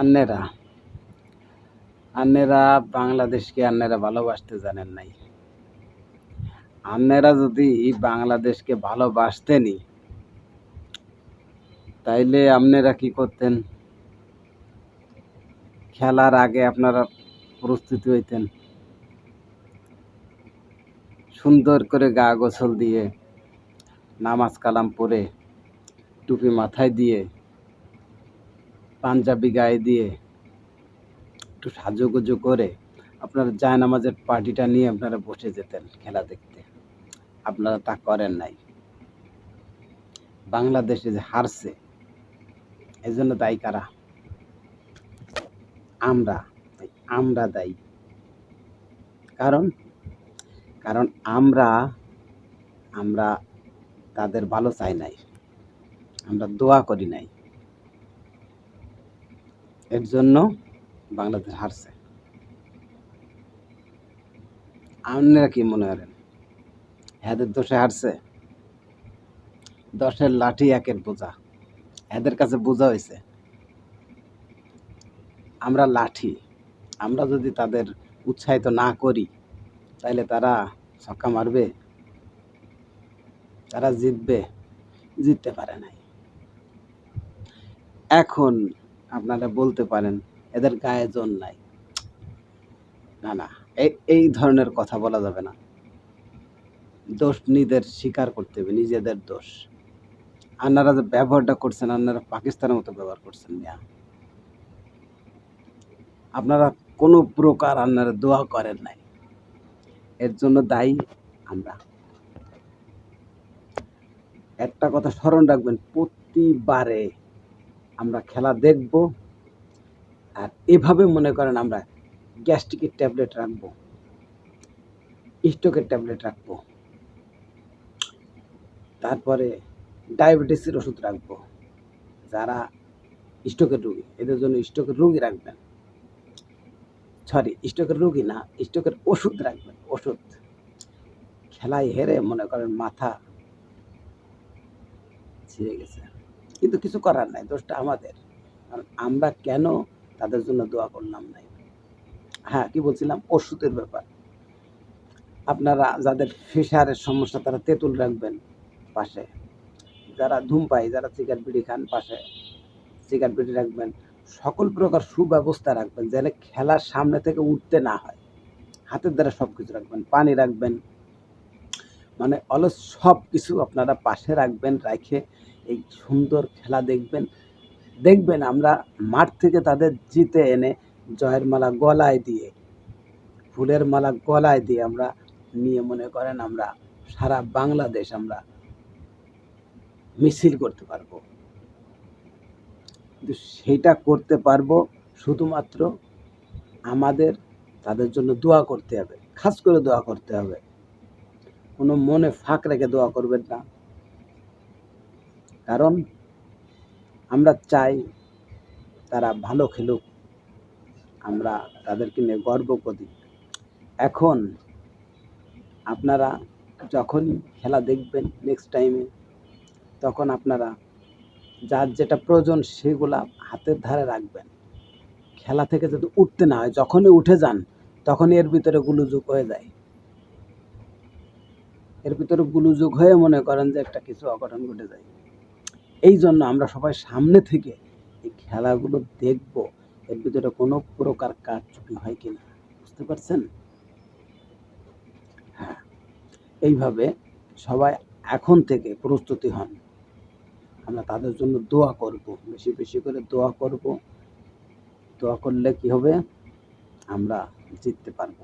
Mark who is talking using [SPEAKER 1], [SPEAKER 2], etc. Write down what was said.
[SPEAKER 1] আন্নেরা। আন্নেরা বাংলাদেশকে আন্নেরা ভালোবাসতে জানেন নাই। আন্নেরা যদি বাংলাদেশকে ভালোবাসতেনই তাইলে আপনারা কি করতেন? খেলার আগে আপনারা প্রস্তুতি হইতেন। সুন্দর করে গা গোসল দিয়ে, নামাজ কালাম পরে টুপি মাথায় দিয়ে পাঞ্জাবি গায়ে দিয়ে একটু সাজুগুজু করে আপনারা জায় নামাজের পার্টিটা নিয়ে আপনারা বসে যেতেন খেলা দেখতে। আপনারা তা করেন নাই। বাংলাদেশে যে হারছে এই জন্য দায়ী কারা? আমরা আমরা দায়ী। কারণ কারণ আমরা আমরা তাদের ভালো চাই নাই। আমরা দোয়া করি নাই। এর জন্য বাংলাদেশ হারছে। আপনারা কি মনে করেন? এদের দোষে হারছে? দশের লাঠি একের বোঝা। এদের কাছে বোঝা হয়েছে, আমরা লাঠি। আমরা যদি তাদের উৎসাহিত না করি তাহলে তারা ছক্কা মারবে, তারা জিতবে, জিততে পারে নাই। এখন আপনারা বলতে পারেন, এদের গায়ে জোর নাই। না না এই ধরনের কথা বলা যাবে না। দোষ নিজেদের স্বীকার করতে হবে, নিজেদের দোষ। আপনারা যে ব্যবহারটা করছেন আপনারা পাকিস্তানের মতো ব্যবহার করছেন, মিয়া। আপনারা কোনো প্রকার আপনারা দোয়া করেন নাই। এর জন্য দায়ী আমরা। একটা কথা স্মরণ রাখবেন, প্রতিবারে আমরা খেলা দেখব। আর এভাবে মনে করেন আমরা গ্যাস্ট্রিকের ট্যাবলেট রাখব। স্ট্রোকের ট্যাবলেট রাখব। তারপরে ডায়াবেটিসের ওষুধ রাখব। যারা স্ট্রোকের রুগী, এদের জন্য স্ট্রোকের রুগী রাখবেন। সরি স্ট্রোকের রুগী না, স্ট্রোকের ওষুধ রাখবেন, ওষুধ। খেলায় হেরে মনে করেন মাথা ছিঁড়ে গেছে। কিন্তু কিছু করার নাই, দোষটা আমাদের। কারণ আমরা কেন তাদের জন্য দোয়া করলাম নাই? হ্যাঁ কি বলছিলাম? ওষুধের ব্যাপার। আপনারা যাদের ফিসারের সমস্যা, তারা তেঁতুল রাখবেন পাশে। যারা ধূমপাই যারা সিগারেট বিড়ি খান পাশে, সিগারেট বিড়ি রাখবেন। সকল প্রকার সুব্যবস্থা রাখবেন, যেন খেলার সামনে থেকে উঠতে না হয়। হাতের দ্বারা সব কিছু রাখবেন, পানি রাখবেন। মানে অলস সব কিছু আপনারা পাশে রাখবেন রাখে এই সুন্দর খেলা দেখবেন। দেখবেন আমরা মাঠ থেকে তাদের জিতে এনে জয়ের মালা গলায় দিয়ে, ফুলের মালা গলায় দিয়ে আমরা নিয়ে মনে করেন আমরা সারা বাংলাদেশ আমরা মিছিল করতে পারব। কিন্তু সেইটা করতে পারব শুধুমাত্র আমাদের, তাদের জন্য দোয়া করতে হবে, খাস করে দোয়া করতে হবে। কোনো মনে ফাঁক রেখে দোয়া করবেন না। কারণ আমরা চাই তারা ভালো খেলুক, আমরা তাদেরকে নিয়ে গর্ব করি। এখন আপনারা যখনই খেলা দেখবেন নেক্সট টাইমে তখন আপনারা যার যেটা প্রয়োজন সেগুলা হাতের ধারে রাখবেন। খেলা থেকে যদি উঠতে না হয়, যখনই উঠে যান, তখনই এর ভিতরে গুলুযুগ হয়ে যায়। এর ভিতরে গুলুযুগ হয়ে মনে করেন যে একটা কিছু অঘটন ঘটে যায়। এই জন্য আমরা সবাই সামনে থেকে এই খেলাগুলো দেখব। এর ভিতরে কোনো প্রকার কাজ চুপি হয় কিনা, বুঝতে পারছেন? হ্যাঁ এইভাবে সবাই এখন থেকে প্রস্তুতি হন। আমরা তাদের জন্য দোয়া করব, বেশি বেশি করে দোয়া করব। দোয়া করলে কি হবে? আমরা জিততে পারব।